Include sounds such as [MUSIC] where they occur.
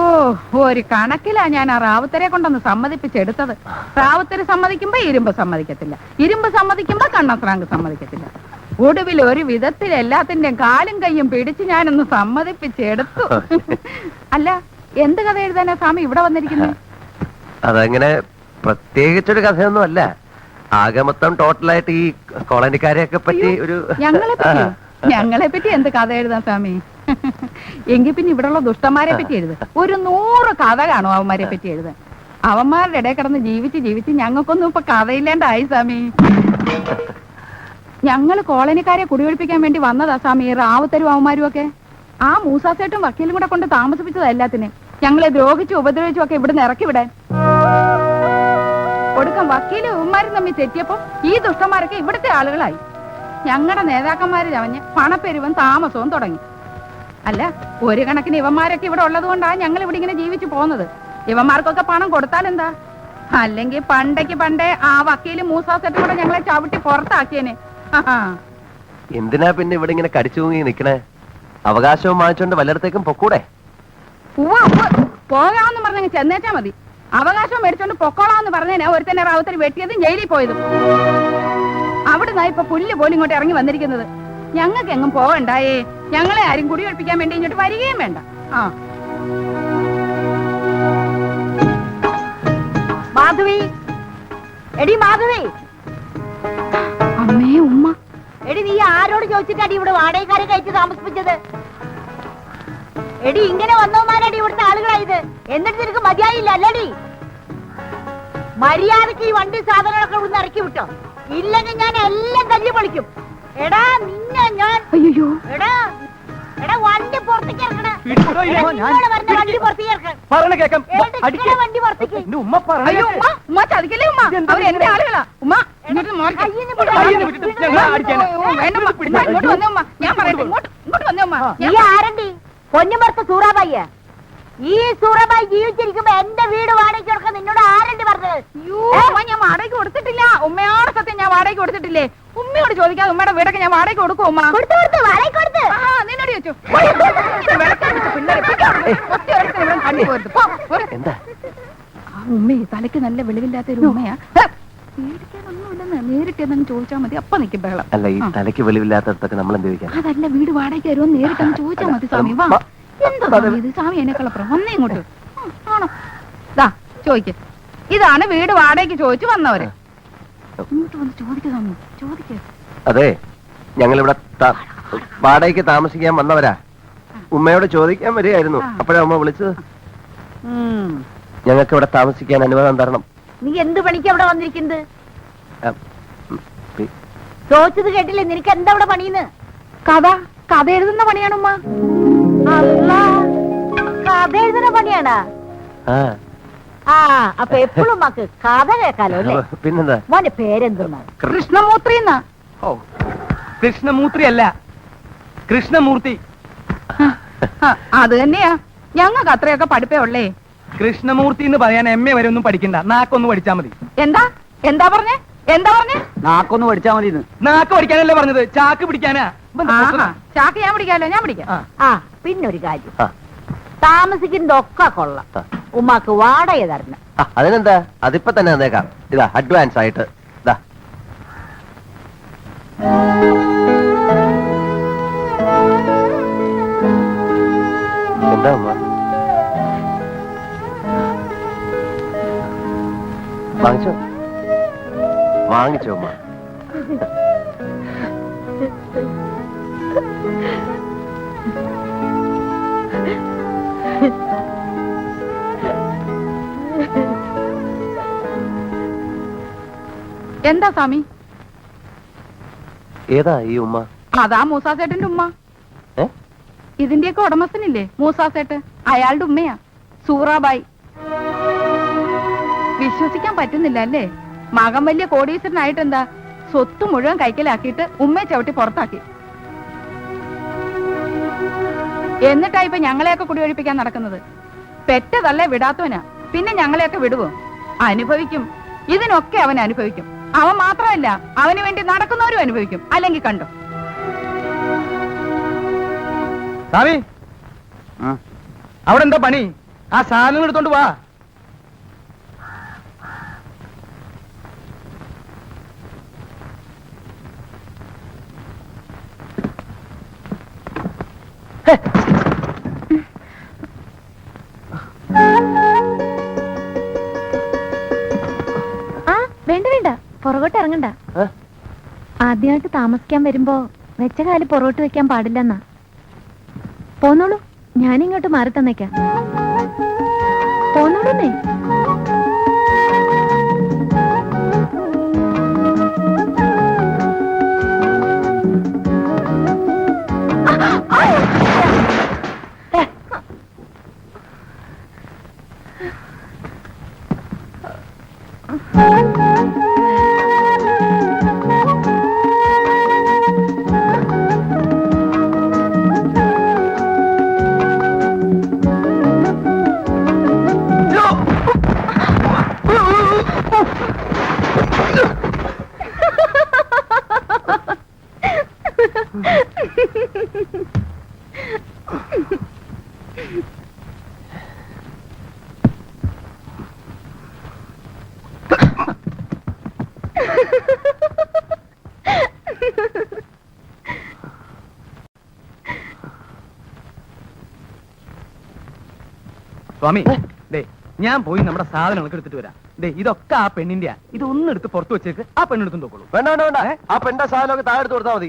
ഓ ഒരു കണക്കിലാ ഞാൻ ആ റാവുത്തരെ കൊണ്ടൊന്ന് സമ്മതിപ്പിച്ചെടുത്തത്. റാവുത്തര് സമ്മതിക്കുമ്പോ ഇരുമ്പ് സമ്മതിക്കത്തില്ല. ഇരുമ്പ് സമ്മതിക്കുമ്പോ കണ്ണസ്രാങ്ക് സമ്മതിക്കത്തില്ല. ഒടുവിൽ ഒരു വിധത്തിൽ എല്ലാത്തിന്റെയും കാലും കൈയും പിടിച്ച് ഞാനൊന്ന് സമ്മതിപ്പിച്ചെടുത്തു. അല്ല എന്ത് കഥ എഴുതാനാ സ്വാമി ഇവിടെ വന്നിരിക്കുന്നു? അതങ്ങനെ പ്രത്യേകിച്ചൊരു കഥയൊന്നും അല്ല ആകെ മൊത്തം ടോട്ടലായിട്ട് ഈ കോളനിക്കാരെയൊക്കെ പറ്റി ഒരു ഞങ്ങളെ പറ്റി? ഞങ്ങളെ പറ്റി എന്ത് കഥ എഴുതാൻ സ്വാമി? എങ്കിൽ പിന്നെ ഇവിടെയുള്ള ദുഷ്ടന്മാരെ പറ്റി എഴുത. ഒരു നൂറ് കഥ കാണും അവന്മാരെ പറ്റി എഴുതാൻ. അവന്മാരുടെ ഇടയിൽ കിടന്ന് ജീവിച്ച് ജീവിച്ച് ഞങ്ങൾക്കൊന്നും ഇപ്പൊ കഥയില്ലാണ്ടായി സ്വാമി. ഞങ്ങൾ കോളനിക്കാരെ കുടിയൊഴിപ്പിക്കാൻ വേണ്ടി വന്നതാ സ്വാമി റാവുത്തരും അവന്മാരും ഒക്കെ ആ മൂസാസേട്ടും വക്കീലും കൂടെ കൊണ്ട് താമസിപ്പിച്ചതാ എല്ലാത്തിനെ ഞങ്ങളെ ദ്രോഹിച്ചു ഉപദ്രവിച്ചു ഒക്കെ ഇവിടുന്ന് ഇറക്കി വിടാൻ. കൊടുക്കം വക്കീലും ഇവന്മാരും തമ്മിൽ തെറ്റിയപ്പോ ഈ ദുഷ്ടന്മാരൊക്കെ ഇവിടുത്തെ ആളുകളായി. ഞങ്ങളുടെ നേതാക്കന്മാര് ചവഞ്ഞ് പണപ്പെരുവും താമസവും തുടങ്ങി. അല്ല ഒരു കണക്കിന് ഇവന്മാരൊക്കെ ഇവിടെ ഉള്ളത് കൊണ്ടാണ് ഞങ്ങൾ ഇവിടെ ഇങ്ങനെ ജീവിച്ചു പോകുന്നത്. ഇവന്മാർക്കൊക്കെ പണം കൊടുത്താൽ എന്താ? അല്ലെങ്കിൽ പണ്ടേക്ക് പണ്ടേ ആ വക്കീൽ മൂസാസെട്ടും കൂടെ ഞങ്ങളെ ചവിട്ടി പുറത്താക്കിയേനെ. എന്തിനാ പിന്നെ ഇവിടെ ഇങ്ങനെ കടിച്ചു തൂങ്ങി നിക്കണേ അവകാശവും വാങ്ങിച്ചോണ്ട് വല്ലയിടത്തേക്കും പൊക്കൂടെ? പോകാന്ന്. പോകാമെന്ന് പറഞ്ഞങ്ങ് ചെന്നേച്ചാ മതി. അവകാശം മേടിച്ചോണ്ട് പൊക്കോളാന്ന് പറഞ്ഞേനെ ഒരുത്തന്നെ റാവുത്തര് വെട്ടിയതും ജയിലിൽ പോയതും. അവിടുന്ന് ഇപ്പൊ പുല്ല് പോലും ഇങ്ങോട്ട് ഇറങ്ങി വന്നിരിക്കുന്നത്. ഞങ്ങൾക്ക് എങ്ങും പോകണ്ടായേ ഞങ്ങളെ ആരും കുടിയൊഴിപ്പിക്കാൻ വേണ്ടി ഇങ്ങോട്ട് വരികയും വേണ്ട. ആ. മാധവി. എടി മാധവി. അമ്മേ ഉമ്മ. എടി നീ ആരോട് ചോദിച്ചിട്ടാടി ഇവിടെ വാടകക്കാരെ കയറ്റി താമസിപ്പിച്ചത്? എടി ഇങ്ങനെ ആളുകളായത് എന്നിട്ട് നിനക്ക് മതിയായില്ല അല്ലടി. മര്യാദയ്ക്ക് ഈ വണ്ടി സാധനങ്ങളൊക്കെ ഇവിടുന്ന് ഇറക്കി വിട്ടോ. ഇല്ലെങ്കിൽ ഞാൻ എല്ലാം തല്ലി പൊളിക്കും. എടാ നിന്നെ ഞാൻ അയ്യോ. എടാ എടാ വണ്ടി പുറത്തേക്ക് ഇറക്കണേ. എടാ, ഇല്ല ഞാൻ വണ്ടി പുറത്തേക്ക് ഇറക്കണം പറയണ കേക്കാം അടിക്കണ വണ്ടി പുറത്തേക്ക്. എന്റെ ഉമ്മ പറഞ്ഞു അയ്യോ ഉമ്മ ഉമ്മ ചതിക്കല്ലേ ഉമ്മ? അവർ എന്റെ ആളുകളാ. ഉമ്മ ഇങ്ങോട്ട് മാറി. വേണ്ട ഇങ്ങോട്ട് വന്നേ. ഉമ്മ ഞാൻ പറയട്ടെ ഇങ്ങോട്ട് ഇങ്ങോട്ട് വന്നേ ഉമ്മ. നീ ആരണ്ടി? പൊന്നുമർത്ത സൂറാബായിയ. ഈ സൂറാബായി ജീവിച്ചിരിക്കുമ്പോ എന്റെ വീട് വാടകയ്ക്ക് കൊടുക്കാൻ നിന്നോട് ആരണ്ടി പറഞ്ഞത്? അയ്യോ ഞാൻ വാടകയ്ക്ക് കൊടുത്തിട്ടില്ല. ഉമ്മയോട് സത്യം ഞാൻ വാടകയ്ക്ക് കൊടുത്തിട്ടില്ലേ? ഉമ്മയോട് ചോദിക്കാതെ ഉമ്മയുടെ വീടൊക്കെ ഞാൻ വാടകയ്ക്ക് കൊടുക്കും ഉമ്മ? കൊടുത്തു കൊടുത്തു വാടകയ്ക്ക് കൊടുത്ത്. ആ, നിന്നോട് ചോദിച്ചു. എന്താ? ആ ഉമ്മയെ തലയ്ക്ക് നല്ല വെളിവില്ലാത്ത ഒരു ഉമ്മയാ. നേരിട്ട് എന്തെങ്കിലും ചോദിച്ചാൽ മതി. അപ്പൊ നിൽക്കും ബഹളം. അല്ല ഈ ആ. തലയ്ക്ക് വെളിവില്ലാത്തടത്തൊക്കെ നമ്മൾ എന്ത് അതല്ല വീട് വാടകയ്ക്ക് വരുമോ നേരിട്ട് ചോദിച്ചാൽ മതി സ്വാമി. വാ. സ്വാമി എന്നെക്കളപ്പുറം ഇങ്ങോട്ട്. ആണോ? ദാ ചോദിക്ക. ഇതാണ് വീട് വാടകയ്ക്ക് ചോദിച്ചു വന്നവര്. ഇങ്ങോട്ട് വന്ന് ചോദിക്ക അതെ ഞങ്ങളിവിടെ ഇവിടെ വാടകയ്ക്ക് താമസിക്കാൻ വന്നവരാ. ഉമ്മയോട് ചോദിക്കാൻ വരികയായിരുന്നു. അപ്പോഴാ ഉമ്മ വിളിച്ചത്. ഞങ്ങൾക്ക് ഇവിടെ താമസിക്കാൻ അനുവാദം തരണം. നീ എന്ത് പണിക്ക് അവിടെ വന്നിരിക്കുന്നത്? ചോദിച്ചത് കേട്ടില്ലേ? നിനക്ക് എന്താ അവിടെ പണിന്ന്? കഥ കഥ എഴുതുന്ന പണിയാണ് ഉമ്മ കഥ എഴുതുന്ന പണിയാണാ? ആ. ആ അപ്പൊ എപ്പോഴും മക്ക് കഥ കേക്കാലോ അല്ലേ? പിന്നെന്താ? മോന്റെ പേരെന്തെന്നാ? കൃഷ്ണമൂർത്തി എന്നാ? ഓ കൃഷ്ണമൂർത്തി അല്ല കൃഷ്ണമൂർത്തി. ആ, അത് തന്നെയാ. ഞങ്ങൾക്ക് അത്രയൊക്കെ പഠിപ്പേ ഉള്ളേ. കൃഷ്ണമൂർത്തി എന്ന് പറയാൻ എം എ വരെ ഒന്നും പഠിക്കണ്ട. നാക്കൊന്ന് പഠിച്ചാ മതി. എന്താ? എന്താ പറഞ്ഞേ? എന്താ പറഞ്ഞേ? നാക്കൊന്ന് പഠിച്ചാ മതി നാക്ക് പഠിക്കാനല്ലേ പറഞ്ഞത്? ചാക്ക് പിടിക്കാനാ? ചാക്ക് ഞാൻ പിടിക്കാലോ? ഞാൻ പിടിക്കാം. ആ. പിന്നൊരു കാര്യം. താമസിക്കുന്നതൊക്കെ കൊള്ളാം. ഉമ്മാക്ക് വാടക തരണം. അതിനെന്താ? അതിപ്പോ തന്നെ തന്നേക്കാം ഇതാ അഡ്വാൻസ് ആയിട്ട്. ഇതാ. എന്താ ഉമ്മ? വാങ്ങിച്ചോ? വാങ്ങിച്ചോ ഉമ്മ. [LAUGHS] എന്താ സ്വാമി? ഏതാ ഈ ഉമ്മ? അതാ മൂസാസേട്ടന്റെ ഉമ്മ. ഇതിന്റെയൊക്കെ ഉടമസ്ഥനില്ലേ മൂസാസേട്ട്? അയാളുടെ ഉമ്മയാ. സൂറാബായി. വിശ്വസിക്കാൻ പറ്റുന്നില്ല അല്ലേ? മകൻ വലിയ കോടീശ്വരനായിട്ട് എന്താ സ്വത്ത് മുഴുവൻ കൈക്കലാക്കിയിട്ട് ഉമ്മയെ ചവിട്ടി പുറത്താക്കി. എന്നിട്ടാ ഇപ്പൊ ഞങ്ങളെയൊക്കെ കുടിയൊഴിപ്പിക്കാൻ നടക്കുന്നത്? പെറ്റതല്ലേ വിടാത്തവനാ. പിന്നെ ഞങ്ങളെയൊക്കെ വിടുവോ? അനുഭവിക്കും. ഇതിനൊക്കെ അവൻ അനുഭവിക്കും. അവൻ മാത്രമല്ല അവന് വേണ്ടി നടക്കുന്നവരും അനുഭവിക്കും. അല്ലെങ്കിൽ കണ്ടു? സാമി. അവിടെ എന്താ പണി? ആ സാധനം എടുത്തോണ്ട് വാ. പുറകോട്ട് ഇറങ്ങണ്ട? ആദ്യമായിട്ട് താമസിക്കാൻ വരുമ്പോ വെച്ച കാൽ പുറകോട്ട് വെക്കാൻ പാടില്ലെന്നാ. പോന്നോളൂ. ഞാനിങ്ങോട്ട് മാറി തന്നേക്കാം പോന്നോളൂന്നേ സ്വാമി ദേ ഞാൻ പോയി നമ്മുടെ സാധനങ്ങളൊക്കെ എടുത്തിട്ട് വരാം. ദേ ഇതൊക്കെ ആ പെണ്ണിന്റെയാ. ഇത് ഒന്നെടുത്ത് പുറത്ത് വെച്ചേക്ക് ആ പെണ്ണെടുത്തും നോക്കുള്ളൂ വേണ്ട വേണ്ട വേണ്ട. ആ പെണ്ണ സാധനമൊക്കെ താഴെ എടുത്ത് കൊടുത്താൽ മതി.